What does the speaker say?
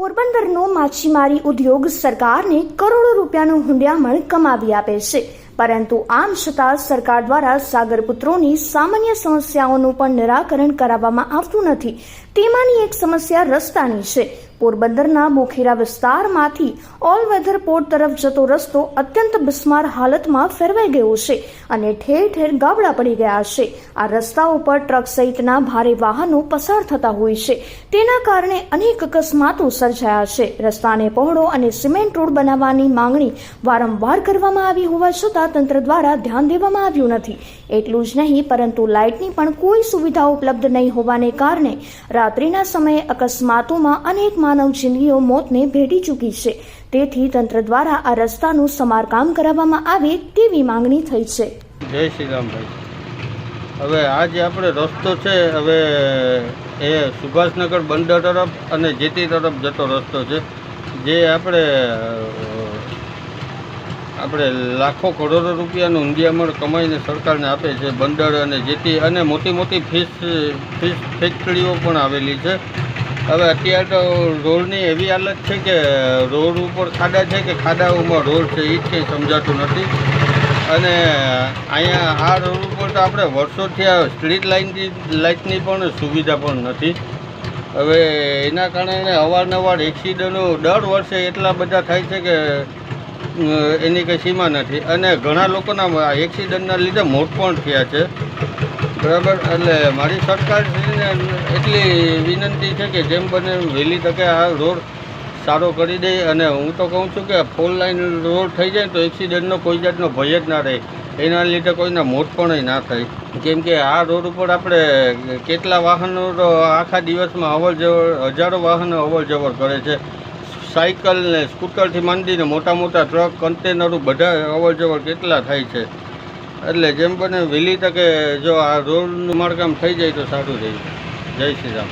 પોરબંદરનો માછીમારી ઉદ્યોગ સરકારને કરોડો રૂપિયાનું હુંડિયામણ કમાવી આપે છે. પરંતુ આમ છતાં સરકાર દ્વારા સાગરપુત્રોની સામાન્ય સમસ્યાઓનું પણ નિરાકરણ કરાવવામાં આવતું નથી. તેમાંની એક સમસ્યા રસ્તાની છે. પોરબંદરના મોખેરા વિસ્તારમાંથી ઓલ વેધર પોર્ટ તરફ જતો રસ્તો અત્યંત બિસ્માર હાલતમાં ફેરવાઈ ગયો છે અને ઠેર ઠેર ગાબડા પડી ગયા છે. આ રસ્તા ઉપર ટ્રક સહિતના ભારે વાહનો પસાર થતા હોય છે. તેના કારણે અનેક અકસ્માતો સર્જાયા છે. રસ્તાને પહોળો અને સિમેન્ટ રોડ બનાવવાની માંગણી વારંવાર કરવામાં આવી હોવા છતાં તંત્ર દ્વારા ધ્યાન દેવામાં આવ્યું નથી. એટલું જ નહીં, પરંતુ લાઇટની પણ કોઈ સુવિધા ઉપલબ્ધ નહીં હોવાને કારણે રાત્રિના સમયે અકસ્માતોમાં અનેક માનવ જિંદગીઓ મોતને ભેટી ચૂકી છે. તેથી તંત્ર દ્વારા આ રસ્તાનું સમારકામ કરાવવામાં આવે તેવી માંગણી થઈ છે. જય શ્રી રામભાઈ હવે આ જે આપણે રસ્તો છે, હવે એ સુભાષનગર બંદર તરફ અને જેટી તરફ જતો રસ્તો છે. જે આપણે આપણે લાખો કરોડો રૂપિયાનું ઊંડિયામણ કમાઈને સરકારને આપે છે, બંદર અને જેટી અને મોટી મોટી ફિશ ફિશ ફેક્ટરીઓ પણ આવેલી છે. હવે અત્યારે તો રોડની એવી હાલત છે કે રોડ ઉપર ખાડા છે કે ખાડાઓમાં રોડ છે એ જ કંઈ સમજાતું નથી. અને અહીંયા આ રોડ ઉપર તો આપણે વર્ષોથી આ સ્ટ્રીટ લાઇનની લાઇટની પણ સુવિધા પણ નથી. હવે એના કારણે અવારનવાર એક્સિડન્ટો, દર વર્ષે એટલા બધા થાય છે કે એની કંઈ સીમા નથી. અને ઘણા લોકોના એક્સિડન્ટના લીધે મોત પણ થયા છે. બરાબર? એટલે મારી સરકારને એટલી વિનંતી છે કે જેમ બને વહેલી તકે આ રોડ સારો કરી દે. અને હું તો કહું છું કે ફોર લાઈન રોડ થઈ જાય તો એક્સિડન્ટનો કોઈ જાતનો ભય જ ના રહે. એના લીધે કોઈના મોત પણ ના થાય. કેમ કે આ રોડ ઉપર આપણે કેટલા વાહનો આખા દિવસમાં અવર જવર હજારો વાહનો અવર જવર કરે છે. સાયકલ ને સ્કૂટરથી માંડીને મોટા મોટા ટ્રક, કન્ટેનરો બધા અવર જવર કેટલા થાય છે? એટલે જેમ બને વહેલી તકે જો આ રોડનું માળકામ થઈ જાય તો સારું રહે. જય શ્રી રામ.